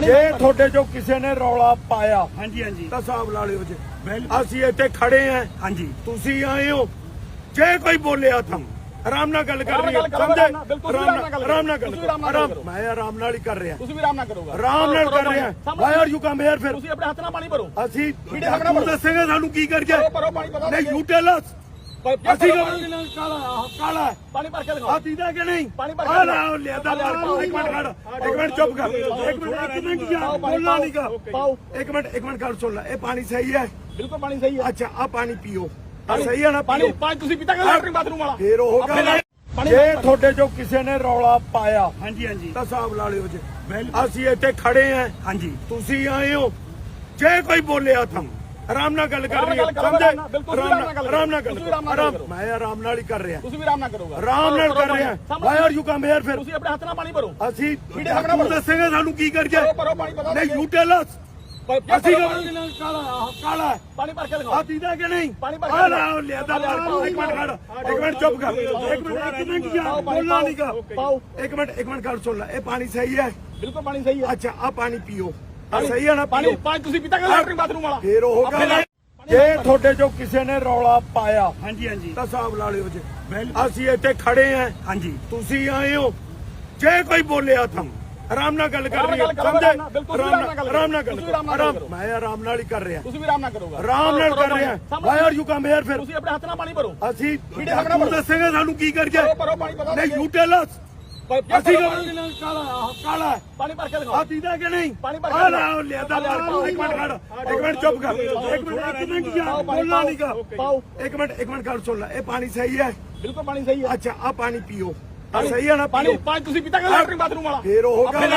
ਜੇ ਤੁਹਾਡੇ ਚੋਂ ਕਿਸੇ ਨੇ ਰੌਲਾ ਪਾਇਆ ਹਾਂਜੀ ਹਾਂਜੀ। ਤਾਂ ਹਿਸਾਬ ਲਾ ਲਿਓ ਜੀ। ਅਸੀਂ ਇੱਥੇ ਖੜੇ ਆਂ ਹਾਂਜੀ। ਤੁਸੀਂ ਆਏ ਹੋ। ਜੇ ਕੋਈ ਬੋਲਿਆ ਤਾਂ ਆਰਾਮ ਨਾਲ ਗੱਲ ਹੈ ਕਰੋ, ਸਮਝੇ? ਆਰਾਮ ਨਾਲ, ਗੱਲ ਆਰਾਮ। ਮੈਂ ਆਰਾਮ ਨਾਲ ਹੀ ਕਰ ਰਿਹਾ। ਤੁਸੀਂ ਵੀ ਆਰਾਮ ਨਾਲ ਕਰੋਗਾ। ਆਰਾਮ ਨਾਲ ਕਰ ਰਿਹਾ। Why are you come here ਫਿਰ? ਤੁਸੀਂ ਆਪਣੇ ਹੱਥ ਨਾਲ ਪਾਣੀ ਭਰੋ। ਅਸੀਂ ਵੀਡੀਓ। ਦੱਸੇਗਾ ਸਾਨੂੰ ਕੀ ਕਰ ਭਰੋ ਗਿਆ ਭਰੋ ਪਾਣੀ ਪਤਾ ਨਹੀਂ ਯੂ ਟੈਲ ਅਸ ਅਸੀਂ ਕਾਲਾ ਕਾਲਾ। ਪਾਣੀ ਭਰ ਕੇ ਆ ਦਿਖਾਓ ਦੀਦਾ ਕਿ ਨਹੀਂ? ਪਾਣੀ ਭਰ ਆ ਕੇ ਨਾ ਲਿਆਦਾ ਆ ਲਿਆ, ਇੱਕ ਮਿੰਟ ਖੜ। ਇੱਕ ਮਿੰਟ ਚੁੱਪ ਕਰ। ਇੱਕ ਮਿੰਟ ਇੱਕ ਮਿੰਟ ਯਾਰ ਬੋਲਣਾ ਨਹੀਂਗਾ ਪਾਓ। ਇੱਕ ਮਿੰਟ ਇੱਕ ਮਿੰਟ ਗੱਲ ਸੁਣ ਲੈ। ਇਹ ਪਾਣੀ ਸਹੀ ਹੈ? ਬਿਲਕੁਲ ਪਾਣੀ ਸਹੀ ਹੈ। ਅੱਛਾ ਆ ਪਾਣੀ ਪੀਓ। ਆ ਸਹੀ ਹੈ ਨਾ ਪਾਣੀ ਪਾਣੀ ਤੁਸੀਂ ਪੀਤਾ ਕਿ ਲੈਟਰਿੰਗ ਬਾਥਰੂਮ ਵਾਲਾ? ਫੇਰ ਉਹ ਗੱਲ ਜੇ। ਤੁਹਾਡੇ ਚੋਂ ਕਿਸੇ ਨੇ ਰੌਲਾ ਪਾਇਆ ਹਾਂਜੀ ਹਾਂਜੀ। ਤਾਂ ਹਿਸਾਬ ਲਾ ਲਿਓ ਜੀ। ਅਸੀਂ ਇੱਥੇ ਖੜੇ ਆਂ ਹਾਂਜੀ। ਤੁਸੀਂ ਆਏ ਹੋ। ਜੇ ਕੋਈ ਬੋਲਿਆ ਤਾਂ। ਆਰਾਮ ਨਾਲ ਗੱਲ ਕਰਨੀ ਨਾਲ ਹੈ। ਕਰੋ, ਸਮਝੇ ਆਰਾਮ ਨਾਲ, ਗੱਲ ਆਰਾਮ ਕਰੋ। ਮੈਂ ਆਰਾਮ ਨਾਲ ਹੀ ਕਰ ਰਿਹਾ। ਤੁਸੀਂ ਵੀ ਆਰਾਮ ਨਾਲ ਕਰੋਗਾ। ਆਰਾਮ ਨਾਲ ਕਰ ਰਿਹਾ। Why are you come here ਫਿਰ? ਤੁਸੀਂ ਆਪਣੇ ਹੱਥ ਨਾਲ ਪਾਣੀ ਭਰੋ। ਅਸੀਂ ਵੀਡੀਓ ਸਾਹਮਣੇ ਤੂੰ ਭਰੋ। ਦੱਸੇਗਾ ਸਾਨੂੰ ਕੀ ਕਰ ਪਾਣੀ ਪਤਾ ਨਹੀਂ ਯੂ ਟੈਲ ਅਸ ਅਸੀਂ ਕਾਲਾ ਕਾਲਾ। ਪਾਣੀ ਭਰ ਕੇ ਆ ਦਿਖਾਓ ਦੀਦਾ ਕਿ ਨਹੀਂ? ਪਾਣੀ ਭਰ ਕੇ ਆ ਨਾ ਲਿਆਦਾ ਇੱਕ ਮਿੰਟ ਖੜ। ਇੱਕ ਮਿੰਟ ਚੁੱਪ ਕਰ। ਇੱਕ ਮਿੰਟ ਇੱਕ ਮਿੰਟ ਯਾਰ ਬੋਲਣਾ ਨਹੀਂਗਾ ਪਾਓ। ਇੱਕ ਮਿੰਟ ਇੱਕ ਮਿੰਟ ਗੱਲ ਸੁਣ ਲੈ। ਇਹ ਪਾਣੀ ਸਹੀ ਹੈ? ਬਿਲਕੁਲ ਪਾਣੀ ਸਹੀ ਹੈ। ਅੱਛਾ ਆ ਪਾਣੀ ਪੀਓ। ਆ ਸਹੀ ਹੈ ਨਾ ਪਾਣੀ ਪੀਓ। ਪਾਣੀ ਤੁਸੀਂ ਪੀਤਾ ਕਿ ਲੈਟਰਿੰਗ ਬਾਥਰੂਮ ਵਾਲਾ? ਫੇਰ ਉਹ ਗੱਲ ਆਪਣੇ ਜੇ ਤੁਹਾਡੇ ਚੋਂ ਕਿਸੇ ਨੇ ਰੌਲਾ ਪਾਇਆ ਹਾਂਜੀ ਹਾਂਜੀ। ਤਾਂ ਹਿਸਾਬ ਲਾ ਲਿਓ ਜੀ। ਬਿਲਕੁਲ। ਅਸੀਂ ਇੱਥੇ ਖੜੇ ਆਂ। ਹਾਂਜੀ। ਤੁਸੀਂ ਆਏ ਹੋ। ਜੇ ਕੋਈ ਬੋਲਿਆ ਤਾਂ ਆਰਾਮ ਨਾਲ ਗੱਲ ਕਰਨੀ ਹੈ ਆਰਾਮ ਨਾਲ ਗੱਲ ਸਮਝੇ? ਕਰੋ, ਬਿਲਕੁਲ, ਤੁਸੀਂ ਆਰਾਮ ਨਾਲ ਆਰਾਮ ਨਾਲ ਗੱਲ ਤੁਸੀਂ ਆਰਾਮ ਨਾਲ ਆਰਾਮ ਕਰੋ। ਮੈਂ ਆਰਾਮ ਨਾਲ ਹੀ ਕਰ ਰਿਹਾ। ਤੁਸੀਂ ਵੀ ਆਰਾਮ ਨਾਲ ਕਰੋਗਾ। ਆਰਾਮ ਨਾਲ ਕਰ ਰਿਹਾ। Why are you come here ਫਿਰ? ਤੁਸੀਂ ਆਪਣੇ ਹੱਥ ਨਾਲ ਪਾਣੀ ਭਰੋ। ਅਸੀਂ ਵੀਡੀਓ ਤੂੰ। ਦੱਸੇਗਾ ਸਾਨੂੰ ਕੀ ਕਰ ਗਿਆ। ਭਰੋ ਭਰੋ ਪਾਣੀ ਪਤਾ ਨਹੀਂ ਯੂ ਟੈਲ ਅਸ ਅਸੀਂ ਅਸੀਂ ਕਹਾਂਗੇ ਨਾ ਕਾਲਾ ਆਹ ਕਾਲਾ ਹੈ। ਪਾਣੀ ਭਰ ਕੇ ਆ ਦਿਖਾਓ ਦੀਦਾ ਕਿ ਨਹੀਂ? ਪਾਣੀ ਭਰ ਕੇ ਆ ਨਾ। ਲਿਆਦਾ ਇੱਕ ਮਿੰਟ ਖੜ ਇੱਕ ਮਿੰਟ ਚੁੱਪ ਕਰ। ਇੱਕ ਮਿੰਟ ਇੱਕ ਮਿੰਟ ਯਾਰ ਬੋਲਣਾ ਨਹੀਂਗਾ ਪਾਓ। ਇੱਕ ਮਿੰਟ ਇੱਕ ਮਿੰਟ ਗੱਲ ਸੁਣ ਲੈ। ਇਹ ਪਾਣੀ ਸਹੀ ਹੈ? ਬਿਲਕੁਲ ਪਾਣੀ ਸਹੀ ਹੈ। ਅੱਛਾ ਆ ਪਾਣੀ ਪੀਓ। ਆ ਸਹੀ ਹੈ ਨਾ? ਪਾਣੀ ਪਾਣੀ ਤੁਸੀਂ ਪੀਤਾ ਕਿ ਲੈਟਰਿੰਗ ਬਾਥਰੂਮ ਵਾਲਾ? ਫੇਰ ਉਹ ਗੱਲ